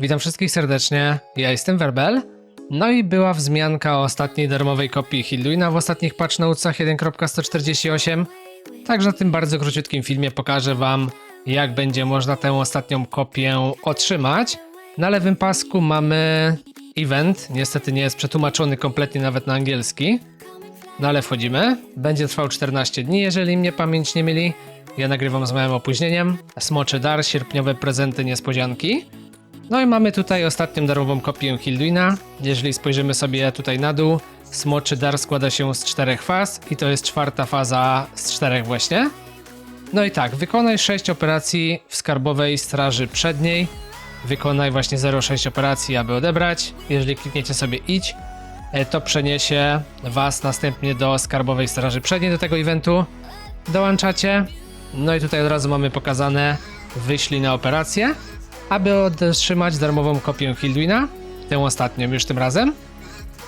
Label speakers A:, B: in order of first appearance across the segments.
A: Witam wszystkich serdecznie, ja jestem Werbel. No i była wzmianka o ostatniej darmowej kopii Hilduina w ostatnich patch notesach 1.148. Także w tym bardzo króciutkim filmie pokażę wam, jak będzie można tę ostatnią kopię otrzymać. Na lewym pasku mamy event, niestety nie jest przetłumaczony kompletnie nawet na angielski. No ale wchodzimy. Będzie trwał 14 dni, jeżeli mnie pamięć nie myli. Ja nagrywam z małym opóźnieniem. Smoczy dar, sierpniowe prezenty, niespodzianki. No i mamy tutaj ostatnią darmową kopię Hilduina. Jeżeli spojrzymy sobie tutaj na dół, smoczy dar składa się z czterech faz i to jest czwarta faza z czterech właśnie. No i tak, wykonaj 6 operacji w skarbowej straży przedniej. Wykonaj właśnie 0,6 operacji, aby odebrać. Jeżeli klikniecie sobie idź, e, to przeniesie was następnie do skarbowej straży przedniej do tego eventu. Dołączacie. No i tutaj od razu mamy pokazane wyślij na operację. Aby otrzymać darmową kopię Hilduina, tę ostatnią już tym razem,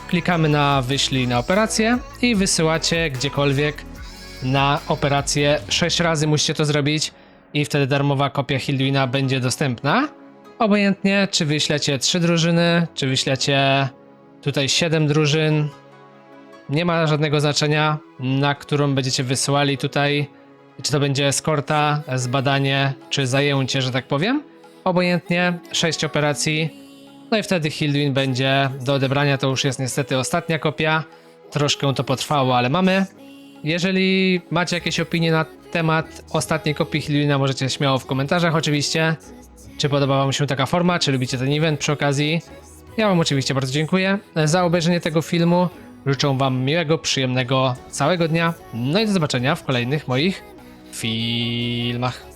A: klikamy na wyślij na operację i wysyłacie gdziekolwiek na operację. 6 razy musicie to zrobić i wtedy darmowa kopia Hilduina będzie dostępna. Obojętnie, czy wyślecie 3 drużyny, czy wyślecie tutaj 7 drużyn. Nie ma żadnego znaczenia, na którą będziecie wysyłali tutaj. Czy to będzie eskorta, zbadanie, czy zajęcie, że tak powiem. Obojętnie, 6 operacji. No i wtedy Hilduin będzie do odebrania. To już jest niestety ostatnia kopia. Troszkę to potrwało, ale mamy. Jeżeli macie jakieś opinie na temat ostatniej kopii Hilduina, możecie śmiało w komentarzach oczywiście. Czy podoba wam się taka forma, czy lubicie ten event przy okazji. Ja wam oczywiście bardzo dziękuję za obejrzenie tego filmu. Życzę wam miłego, przyjemnego całego dnia. No i do zobaczenia w kolejnych moich filmach.